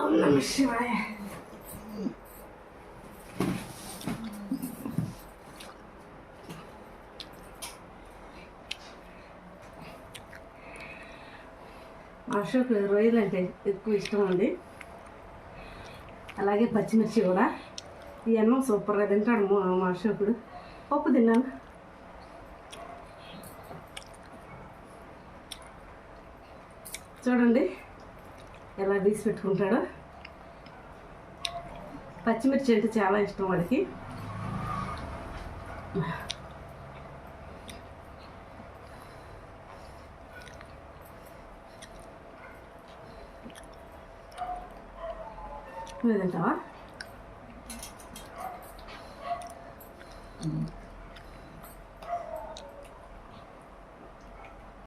ఓం నమ శివాయ. అశోక్ రొయ్యలు అంటే ఎక్కువ ఇష్టం అండి. అలాగే పచ్చిమిర్చి కూడా. ఈ అన్నం సూపర్గా తింటాడు మా మా అశోకుడు. పప్పు తిన్నాను. చూడండి ఎలా తీసి పెట్టుకుంటాడో. పచ్చిమిర్చి అంటే చాలా ఇష్టం వాడికి. నువ్వు తింటావా?